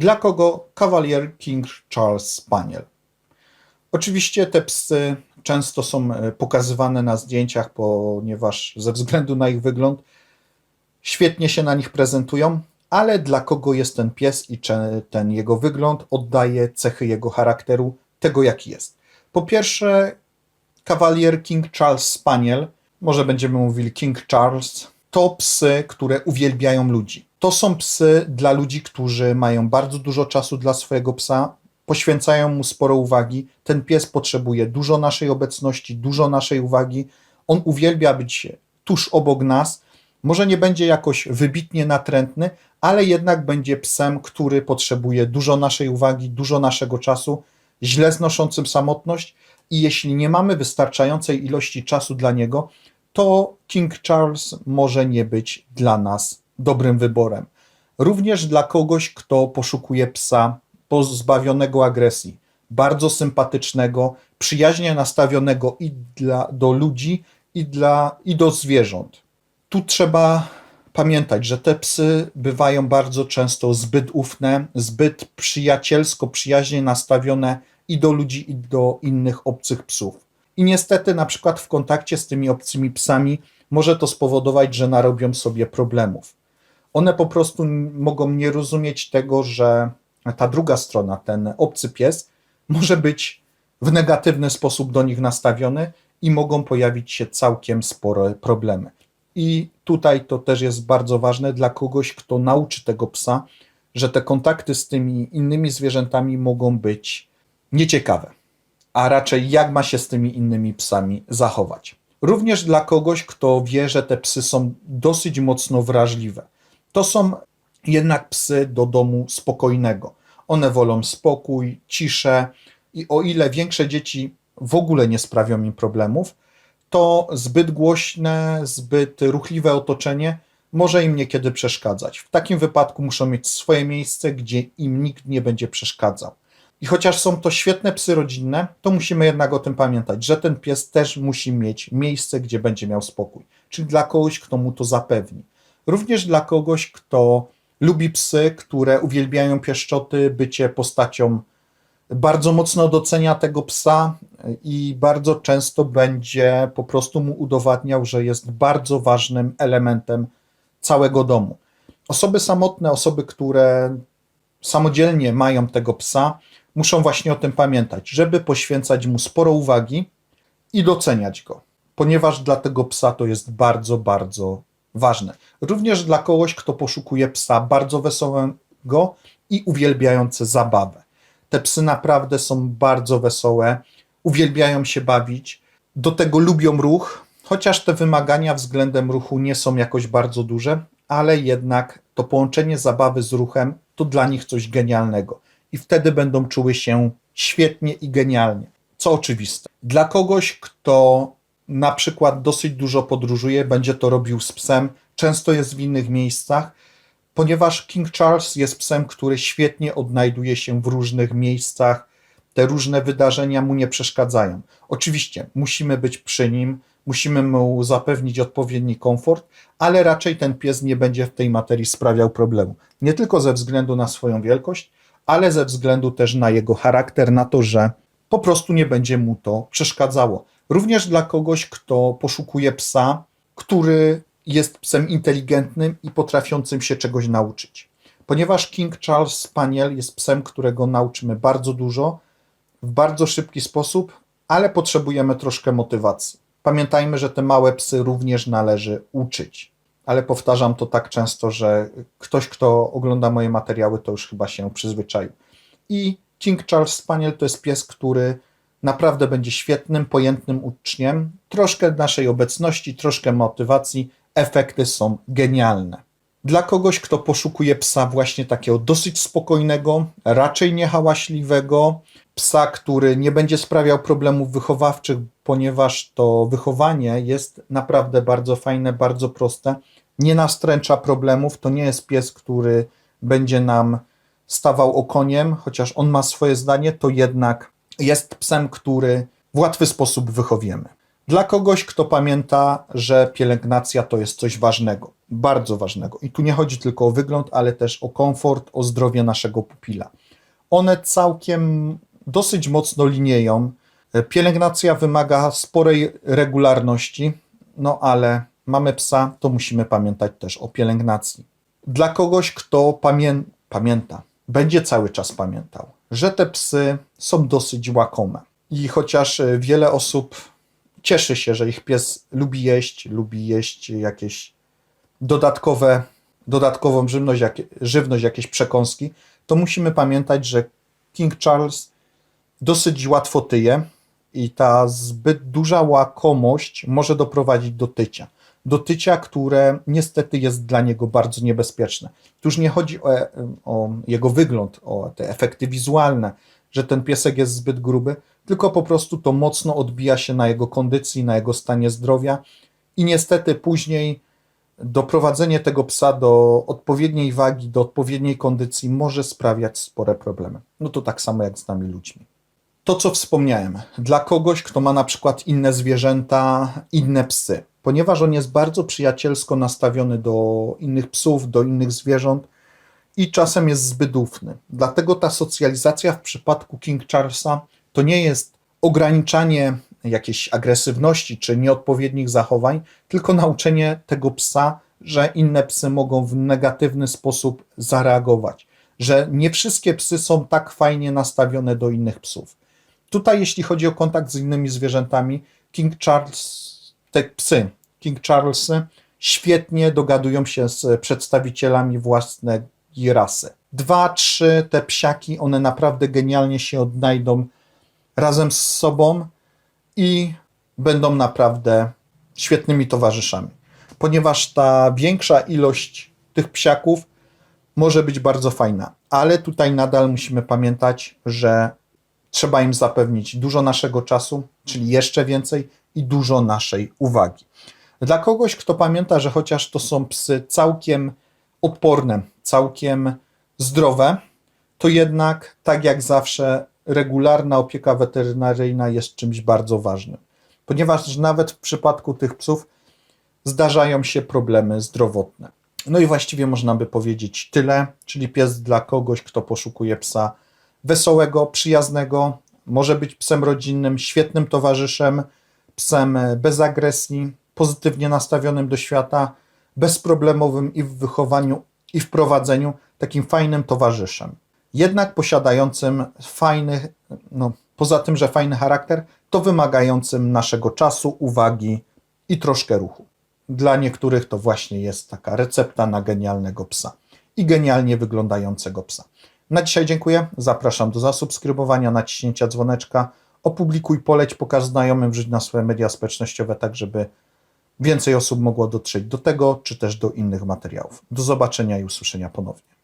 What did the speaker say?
Dla kogo Cavalier King Charles Spaniel? Oczywiście te psy często są e, pokazywane na zdjęciach, ponieważ ze względu na ich wygląd świetnie się na nich prezentują, ale dla kogo jest ten pies i czy ten jego wygląd oddaje cechy jego charakteru, tego jaki jest. Po pierwsze, Cavalier King Charles Spaniel, może będziemy mówili King Charles, to psy, które uwielbiają ludzi. To są psy dla ludzi, którzy mają bardzo dużo czasu dla swojego psa, poświęcają mu sporo uwagi. Ten pies potrzebuje dużo naszej obecności, dużo naszej uwagi. On uwielbia być tuż obok nas. Może nie będzie jakoś wybitnie natrętny, ale jednak będzie psem, który potrzebuje dużo naszej uwagi, dużo naszego czasu, źle znoszącym samotność. I jeśli nie mamy wystarczającej ilości czasu dla niego, to King Charles może nie być dla nas dobrym wyborem. Również dla kogoś, kto poszukuje psa pozbawionego agresji, bardzo sympatycznego, przyjaźnie nastawionego i dla, do ludzi, i, dla, i do zwierząt. Tu trzeba pamiętać, że te psy bywają bardzo często zbyt ufne, zbyt przyjacielsko, przyjaźnie nastawione i do ludzi, i do innych obcych psów. I niestety, na przykład w kontakcie z tymi obcymi psami, może to spowodować, że narobią sobie problemów. One po prostu mogą nie rozumieć tego, że ta druga strona, ten obcy pies, może być w negatywny sposób do nich nastawiony i mogą pojawić się całkiem spore problemy. I tutaj to też jest bardzo ważne dla kogoś, kto nauczy tego psa, że te kontakty z tymi innymi zwierzętami mogą być nieciekawe, a raczej jak ma się z tymi innymi psami zachować. Również dla kogoś, kto wie, że te psy są dosyć mocno wrażliwe. To są jednak psy do domu spokojnego. One wolą spokój, ciszę i o ile większe dzieci w ogóle nie sprawią im problemów, to zbyt głośne, zbyt ruchliwe otoczenie może im niekiedy przeszkadzać. W takim wypadku muszą mieć swoje miejsce, gdzie im nikt nie będzie przeszkadzał. I chociaż są to świetne psy rodzinne, to musimy jednak o tym pamiętać, że ten pies też musi mieć miejsce, gdzie będzie miał spokój, czyli dla kogoś, kto mu to zapewni. Również dla kogoś, kto lubi psy, które uwielbiają pieszczoty, bycie postacią, bardzo mocno docenia tego psa i bardzo często będzie po prostu mu udowadniał, że jest bardzo ważnym elementem całego domu. Osoby samotne, osoby, które samodzielnie mają tego psa, muszą właśnie o tym pamiętać, żeby poświęcać mu sporo uwagi i doceniać go, ponieważ dla tego psa to jest bardzo, bardzo ważne. Również dla kogoś, kto poszukuje psa bardzo wesołego i uwielbiające zabawę. Te psy naprawdę są bardzo wesołe, uwielbiają się bawić, do tego lubią ruch, chociaż te wymagania względem ruchu nie są jakoś bardzo duże, ale jednak to połączenie zabawy z ruchem to dla nich coś genialnego i wtedy będą czuły się świetnie i genialnie. Co oczywiste. Dla kogoś, kto na przykład dosyć dużo podróżuje, będzie to robił z psem, często jest w innych miejscach, ponieważ King Charles jest psem, który świetnie odnajduje się w różnych miejscach, te różne wydarzenia mu nie przeszkadzają. Oczywiście musimy być przy nim, musimy mu zapewnić odpowiedni komfort, ale raczej ten pies nie będzie w tej materii sprawiał problemu. Nie tylko ze względu na swoją wielkość, ale ze względu też na jego charakter, na to, że po prostu nie będzie mu to przeszkadzało. Również dla kogoś, kto poszukuje psa, który jest psem inteligentnym i potrafiącym się czegoś nauczyć. Ponieważ King Charles Spaniel jest psem, którego nauczymy bardzo dużo, w bardzo szybki sposób, ale potrzebujemy troszkę motywacji. Pamiętajmy, że te małe psy również należy uczyć. Ale powtarzam to tak często, że ktoś, kto ogląda moje materiały, to już chyba się przyzwyczaił. I King Charles Spaniel to jest pies, który naprawdę będzie świetnym, pojętnym uczniem. Troszkę naszej obecności, troszkę motywacji, efekty są genialne. Dla kogoś, kto poszukuje psa właśnie takiego dosyć spokojnego, raczej niehałaśliwego, psa, który nie będzie sprawiał problemów wychowawczych, ponieważ to wychowanie jest naprawdę bardzo fajne, bardzo proste, nie nastręcza problemów. To nie jest pies, który będzie nam stawał okoniem, chociaż on ma swoje zdanie, to jednak jest psem, który w łatwy sposób wychowiemy. Dla kogoś, kto pamięta, że pielęgnacja to jest coś ważnego. bardzo ważnego. I tu nie chodzi tylko o wygląd, ale też o komfort, o zdrowie naszego pupila. One całkiem dosyć mocno linieją. Pielęgnacja wymaga sporej regularności, no ale mamy psa, to musimy pamiętać też o pielęgnacji. Dla kogoś, kto pamię pamięta, będzie cały czas pamiętał, że te psy są dosyć łakome. I chociaż e, wiele osób cieszy się, że ich pies lubi jeść, lubi jeść jakieś dodatkowe, dodatkową żywność, jak, żywność, jakieś przekąski, to musimy pamiętać, że King Charles dosyć łatwo tyje i ta zbyt duża łakomość może doprowadzić do tycia. Do tycia, które niestety jest dla niego bardzo niebezpieczne. Tu już nie chodzi o, o jego wygląd, o te efekty wizualne, że ten piesek jest zbyt gruby, tylko po prostu to mocno odbija się na jego kondycji, na jego stanie zdrowia i niestety później doprowadzenie tego psa do odpowiedniej wagi, do odpowiedniej kondycji może sprawiać spore problemy. No to tak samo jak z nami ludźmi. To, co wspomniałem, dla kogoś, kto ma na przykład inne zwierzęta, inne psy, ponieważ on jest bardzo przyjacielsko nastawiony do innych psów, do innych zwierząt i czasem jest zbyt ufny. Dlatego ta socjalizacja w przypadku King Charlesa to nie jest ograniczanie jakiejś agresywności czy nieodpowiednich zachowań, tylko nauczenie tego psa, że inne psy mogą w negatywny sposób zareagować, że nie wszystkie psy są tak fajnie nastawione do innych psów. Tutaj, jeśli chodzi o kontakt z innymi zwierzętami, King Charles, te psy, King Charlesy świetnie dogadują się z przedstawicielami własnej rasy. Dwa, trzy te psiaki, one naprawdę genialnie się odnajdą razem z sobą i będą naprawdę świetnymi towarzyszami, ponieważ ta większa ilość tych psiaków może być bardzo fajna, ale tutaj nadal musimy pamiętać, że trzeba im zapewnić dużo naszego czasu, czyli jeszcze więcej i dużo naszej uwagi. Dla kogoś, kto pamięta, że chociaż to są psy całkiem odporne, całkiem zdrowe, to jednak, tak jak zawsze, regularna opieka weterynaryjna jest czymś bardzo ważnym, ponieważ nawet w przypadku tych psów zdarzają się problemy zdrowotne. No i właściwie można by powiedzieć tyle, czyli pies dla kogoś, kto poszukuje psa wesołego, przyjaznego, może być psem rodzinnym, świetnym towarzyszem, psem bez agresji, pozytywnie nastawionym do świata, bezproblemowym i w wychowaniu, i w prowadzeniu, takim fajnym towarzyszem. Jednak posiadającym fajny, no, poza tym, że fajny charakter, to wymagającym naszego czasu, uwagi i troszkę ruchu. Dla niektórych to właśnie jest taka recepta na genialnego psa i genialnie wyglądającego psa. Na dzisiaj dziękuję. Zapraszam do zasubskrybowania, naciśnięcia dzwoneczka. Opublikuj, poleć, pokaż znajomym, wrzuć na swoje media społecznościowe, tak żeby więcej osób mogło dotrzeć do tego, czy też do innych materiałów. Do zobaczenia i usłyszenia ponownie.